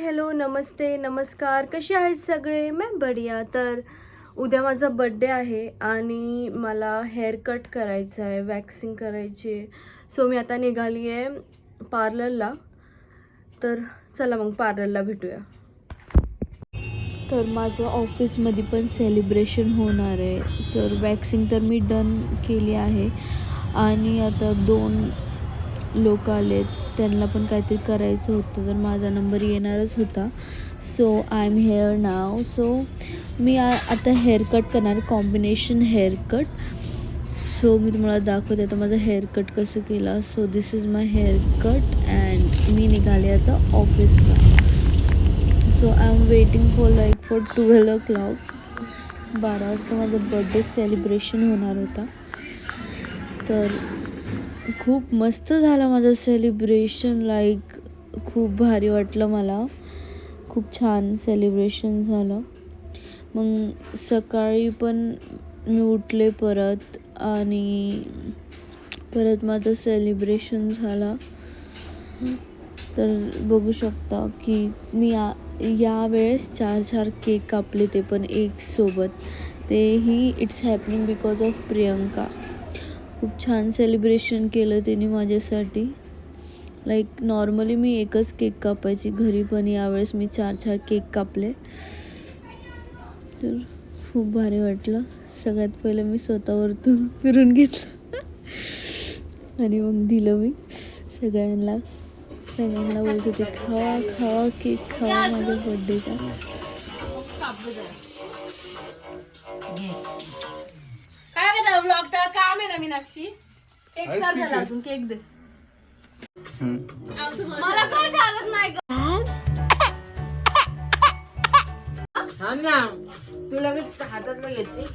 Hello नमस्ते नमस्कार. कसे आहेत सगळे? मॅम बढिया. तर उद्या माझा बड्डे आहे आणि मला हेअर कट करायचं आहे वॅक्सिंग करायची आहे. सो मी आता निघाली आहे पार्लरला. तर चला मग पार्लरला भेटूया. तर माझं ऑफिसमध्ये पण सेलिब्रेशन होणार आहे. तर वॅक्सिंग तर मी डन केली आहे. आणि आता दोन लोक आलेत. त्यांना पण काहीतरी करायचं होतं तर माझा नंबर येणारच होता. So I am here now so मी आता हेअर कट करणार कॉम्बिनेशन हेअर कट सो मी तुम्हाला दाखवते आता माझं हेअर कट कसं केला. So this is my haircut and मी निघाले आता ऑफिसला so I am waiting for like for twelve o'clock बारा वाजता माझा बड्डे सेलिब्रेशन होणार होता. तर खूप मस्त झालं माझं सेलिब्रेशन लाईक खूप भारी वाटलं मला. खूप छान सेलिब्रेशन झालं. मग सकाळी पण मी उठले परत आणि परत माझं सेलिब्रेशन झाला. तर बघू शकता की मी या यावेळेस चार चार केक कापले ते पण एक सोबत. तेही it's happening because of Priyanka खूप छान सेलिब्रेशन केलं त्यांनी माझ्यासाठी. लाईक नॉर्मली मी एकच केक कापायची घरी पण यावेळेस मी चार चार केक कापले. तर खूप भारी वाटलं. सगळ्यात पहिलं मी स्वतःवरतून फिरून घेतलं. आणि मग दिलं मी सगळ्यांना. सगळ्यांना बोलत होते खावा खावा केक खावा माझ्या बड्डेचा काय करता ब्लॉग तर काम आहे ना मीनाक्षी? एक चार झाला. अजून केक दे. मला काय चालत नाही ग? हा ना तू लगेच हातातलं घेते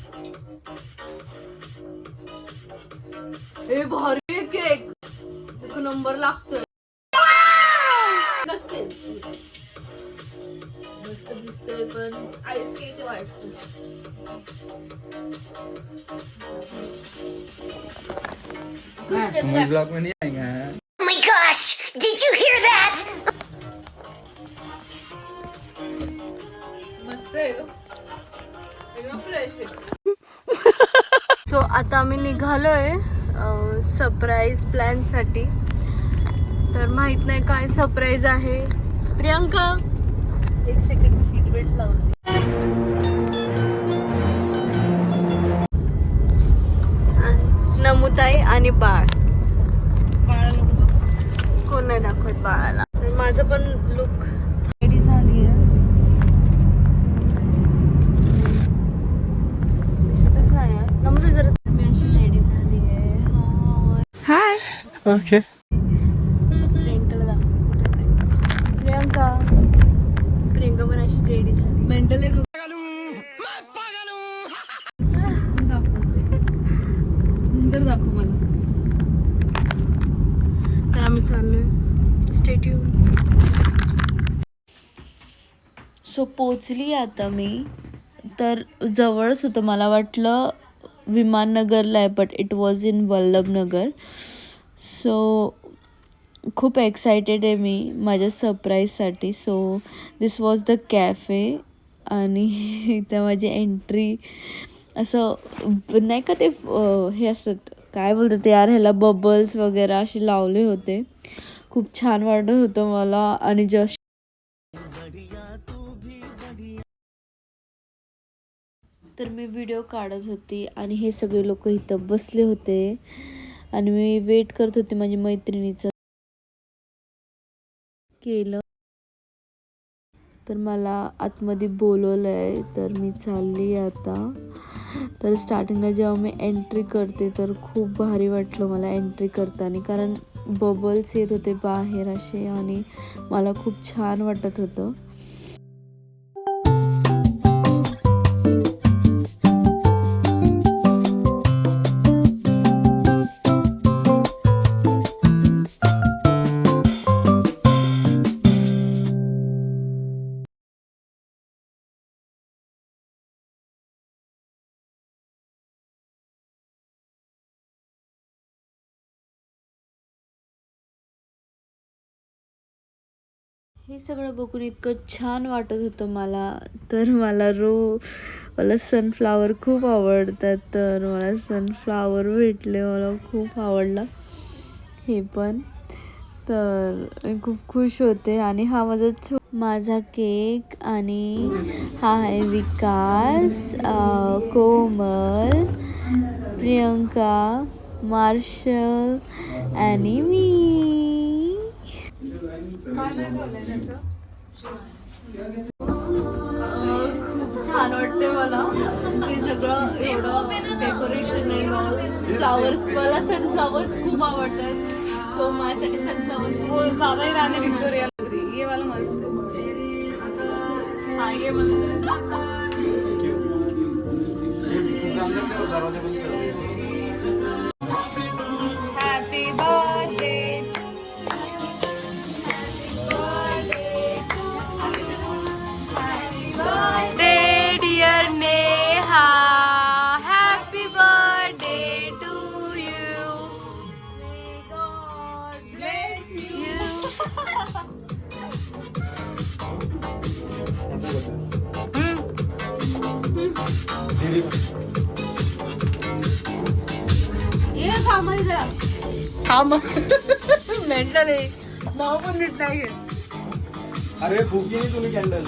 ए भारी केक एक नंबर लागतोय. पण आईस केक वाटतो हमारे ब्लॉग में नहीं आएंगे हैं Oh my gosh! Did you hear that? So आता आम्ही निघालोय सरप्राईज प्लॅनसाठी तर माहीत नाही काय सरप्राईज आहे. प्रियंका? ताई आणि बाळ. बाळाला कोण नाही दाखवत बाळाला. तर माझं पण लुक रेडी झाली आहे दिसतच नाही जरा मी अशी रेडी झाली आहे हाय. ओके प्रियंकाला दाखव कुठे प्रियंका प्रियंका प्रियंका पण अशी रेडी झाली मेंटल आहे ग. दाखवते. नंतर दाखव मला तर आम्ही चाललोय. स्टेट्यू सो पोचली आता मी. तर जवळच होतं मला वाटलं विमाननगरला आहे but it was in Vallabhnagar. So खूप एक्सायटेड आहे मी माझ्या सरप्राईजसाठी so this was the cafe आणि इथं माझी एंट्री असं नाही का ते हे असत काय बोलतात ते यार ह्याला बबल्स वगैरे असे लावले होते. खूप छान वाटत होतं मला. आणि जस्ट तर मी व्हिडिओ काढत होती आणि हे सगळे लोक इथं बसले होते. आणि मी वेट करत होते माझी मैत्रिणीचं. केलं. तर मला आतमध्ये बोलवलं आहे तर मी चालली आता. तर स्टार्टिंगला जेव्हा मी एंट्री करते तर खूप भारी वाटलं मला एंट्री करताना. कारण बबल्स येत होते बाहेर असे आणि मला खूप छान वाटत होतं. हे सगळं बघून इतकं छान वाटत होतं मला. तर मला रो मला सनफ्लावर खूप आवडतात. तर मला सनफ्लावर भेटले मला खूप आवडला. हे पण. तर मी खूप खुश होते. आणि हा माझा छो माझा केक आणि हा आहे विकास कोमल प्रियंका मार्शल आणि मी. खूप छान वाटते मला हे सगळं एवढं डेकोरेशन फ्लावर्स मला सनफ्लावर्स खूप आवडतात सो माझ्यासाठी सनफ्लावर्स ही रानी विक्टोरिया लग रही है ये वाला मस्त हाँ ये मस्त काम मेंटल आहे नाव पण नीट नाही घेत अरे फुकी नहीं तूने कैंडल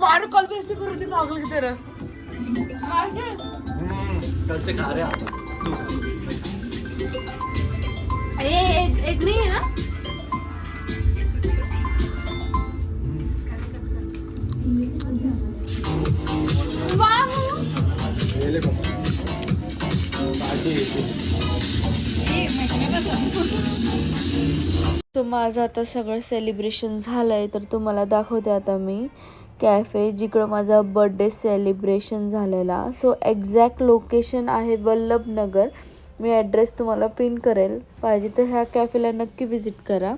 बार कॉल ऐसे करो थे पागल की तरह। कल से खा रहे आता ये एक, एक नहीं है ना? तो माझं आता सगळं सेलिब्रेशन झालं आहे तर तुम्हाला दाखवते आता मी. कॅफे जिकडं माझा बड्डे सेलिब्रेशन झालेला. सो एक्झॅक्ट लोकेशन आहे वल्लभनगर. मी ॲड्रेस तुम्हाला पिन करेल. पाहिजे तर ह्या कॅफेला नक्की विजिट करा.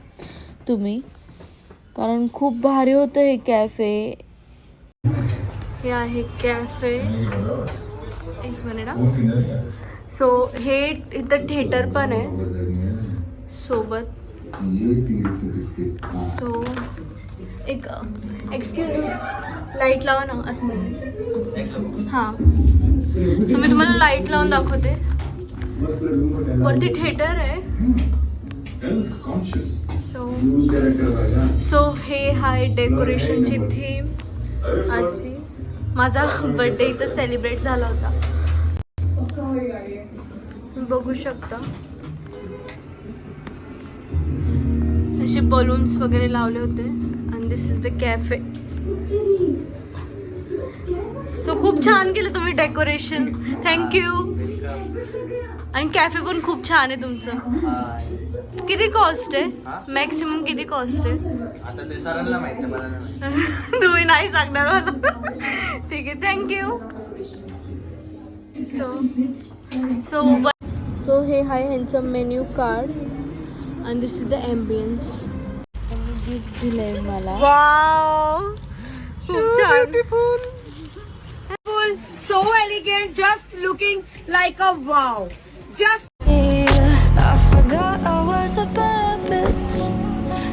तुम्ही. कारण खूप भारी होतं हे कॅफे हे आहे कॅफे एक मिनिट सो हे इथं थिएटर पण आहे. सोबत सो एक एक्सक्यूज मी लाइट लावा ना आतमध्ये. हां. सो मी तुम्हाला लाइट लावून दाखवते. वरती थिएटर आहे. सो सो हे हाय डेकोरेशनची थीम आजची माझा बर्थडे इथं सेलिब्रेट झाला होता. बघू शकता. असे बलून्स वगैरे लावले होते. आणि this is the cafe so खूप छान केलं तुम्ही डेकोरेशन थँक्यू आणि कॅफे पण खूप छान आहे तुमचं. किती कॉस्ट आहे? मॅक्सिमम किती कॉस्ट आहे? आता ते सरांना माहिती मला नाही माहिती. तुम्ही नाही सांगणार मला. ठीक आहे थँक्यू सो सो सो हे हाय ह्यांचं मेन्यू कार्ड आणि this is the ambience gift दिलंय मला Wow! खूप छान So elegant, just looking like a wow. Just I forgot I was a bad bitch.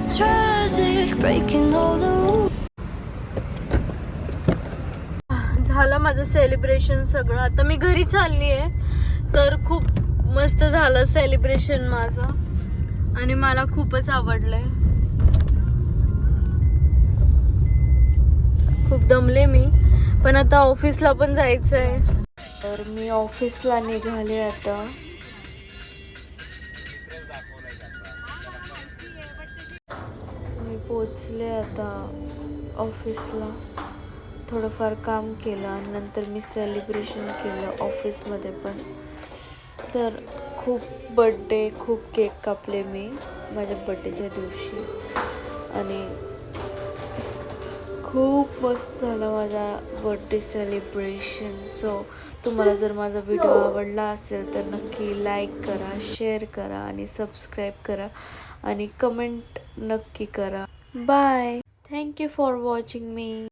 Tragic, breaking all the rules. झालं माझं celebration सगळं आता मी घरी चालली आहे तर खूप मस्त झालं सेलिब्रेशन माझं आणि मला खूपच आवडलंय. खूप दमले मी पण आता ऑफिसला पण जायचं आहे तर मी ऑफिसला निघाले आता. मी पोचले आता ऑफिसला. थोडंफार काम केलं आणि नंतर मी सेलिब्रेशन केलं ऑफिसमध्ये पण. तर खूप बड्डे खूप केक कापले मी माझ्या बड्डेच्या दिवशी. आणि खूप मस्त झालं माझा बड्डे सेलिब्रेशन सो तुम्हाला जर माझा व्हिडिओ आवडला असेल तर नक्की लाईक करा शेअर करा आणि सबस्क्राईब करा आणि कमेंट नक्की करा. Bye thank you for watching me